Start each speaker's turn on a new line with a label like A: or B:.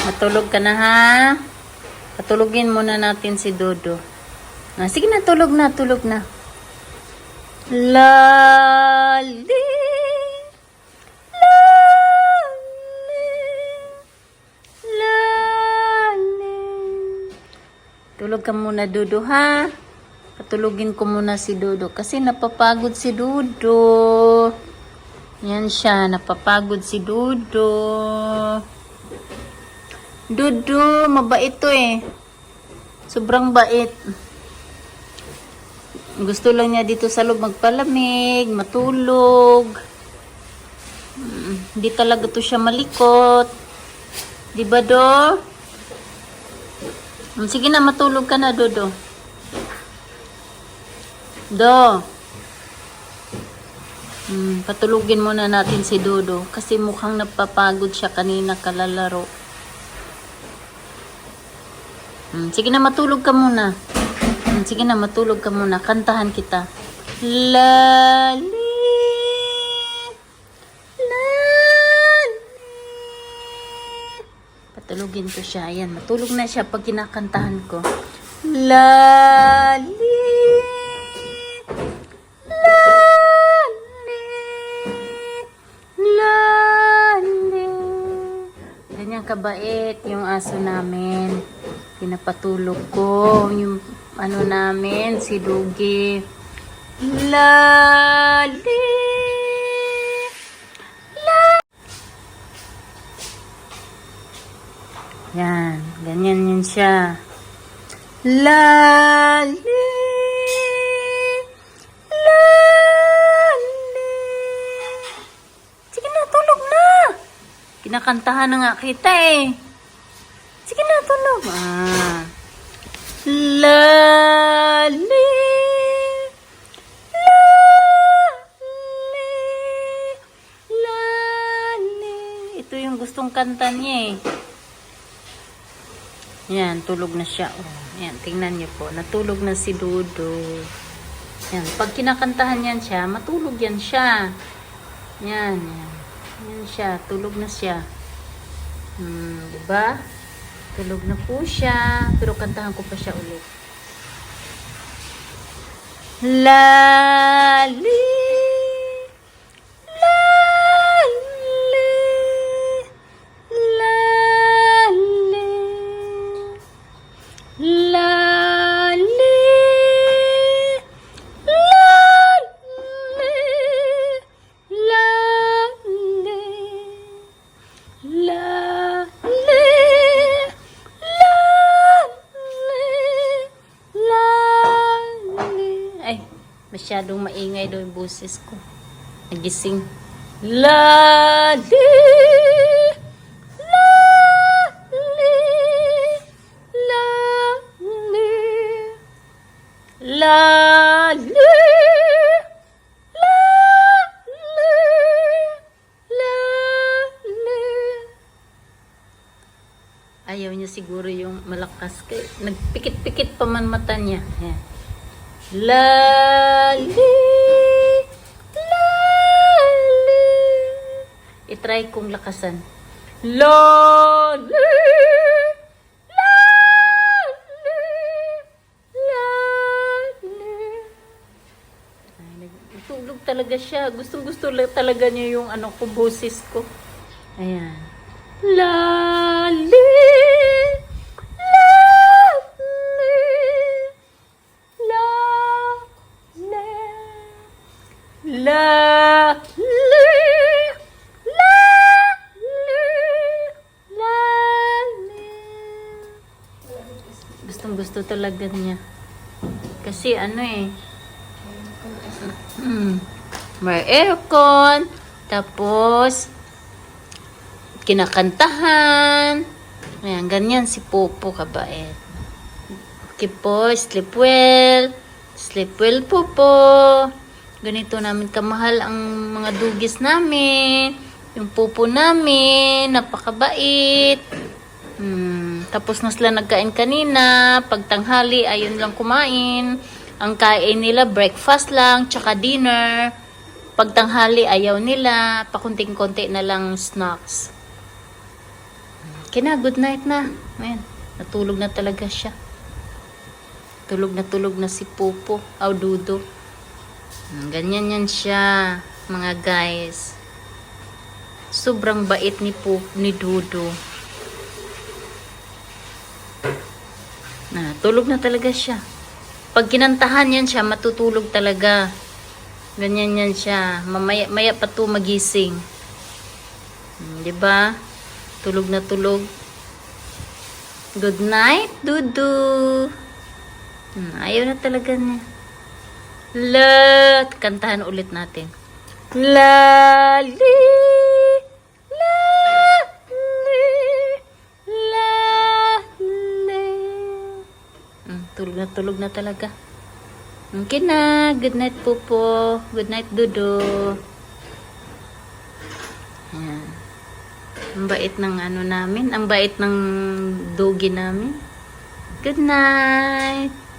A: Matulog ka na ha? Patulugin muna natin si Dodo. Ah, sige na, tulog na, tulog na. Lali. Tulog ka muna, Dodo, ha? Patulugin ko muna si Dodo kasi napapagod si Dodo. Yan siya, napapagod si Dodo. Dodo, mabait to eh. Sobrang bait. Gusto lang niya dito sa loob magpalamig, matulog. Mm, Hindi talaga to siya malikot. Di ba, Do? Mm, Sige na, matulog ka na, Dodo. Do. Hmm, patulugin muna natin si Dodo kasi mukhang napapagod siya kanina kalalaro. Hmm, sige na, matulog ka muna. Hmm, sige na, matulog ka muna. Kantahan kita. Lali. Lali. Patulugin ko siya. Ayan, matulog na siya pag kinakantahan ko. Lali. Kabait yung aso namin. Pinapatulog ko yung ano namin, si Dugi. Lali. La. Yan, ganyan yun siya. Lali. Kinakantahan na nga kita eh. Sige na, tulog. Ah. Lali. Lali. Lali. Ito yung gustong kanta niya eh. Yan, tulog na siya. Oh, yan, tingnan niyo po. Natulog na si Dodo. Yan, pag kinakantahan yan siya, matulog yan siya. Yan, yan. Yan siya, tulog na siya. Hmm, ba? Tulog na po siya. Pero kantahan ko pa siya ulit. Lali. Masyadong maingay daw yung boses ko. Nagising. La li La li La li La La La li Ayaw niya siguro yung malakas. Nagpikit-pikit pa man mata niya. Yeah. Lali. Lali. I-try kong lakasan. Lali. Lali. Lali. Natulog talaga siya. Gustong gusto talaga niya yung ano ko, boses ko. Ayan. Lali. Lali. Lali. Lali. Gustong gusto talaga niya. Kasi ano eh, Hmm. May aircon. Tapos, kinakantahan. Ayan, ganyan si Popo kabait. Okay po, sleep well. Sleep well po po. Ganito namin kamahal ang mga dugis namin. Yung pupo namin, napakabait. Hmm, tapos na sila nagkain kanina. Pagtanghali, ayun lang kumain. Ang kain nila, breakfast lang, tsaka dinner. Pagtanghali, ayaw nila. Pakunting-kunti na lang snacks. Okay na, good night na. Ayan, natulog na talaga siya. Tulog na tulog na si Popo. Aw, Dudo. Mm, Ganyan yan siya, mga guys. Sobrang bait ni Pop, ni Dudo. Na, tulog na talaga siya. Pag kinantahan yan siya, matutulog talaga. Ganyan yan siya. Mamaya, maya pa to magising. Hmm, di ba? Tulog na tulog. Good night, Dudu. Hmm, ayaw na talaga niya. La, kantahan ulit natin. La, li, la, li, la, li. Hmm, tulog na tulog na talaga. Okay na. Good night, Popo. Good night, Dudu. Ayan. Ang bait ng ano namin. Ang bait ng dogi namin. Good night.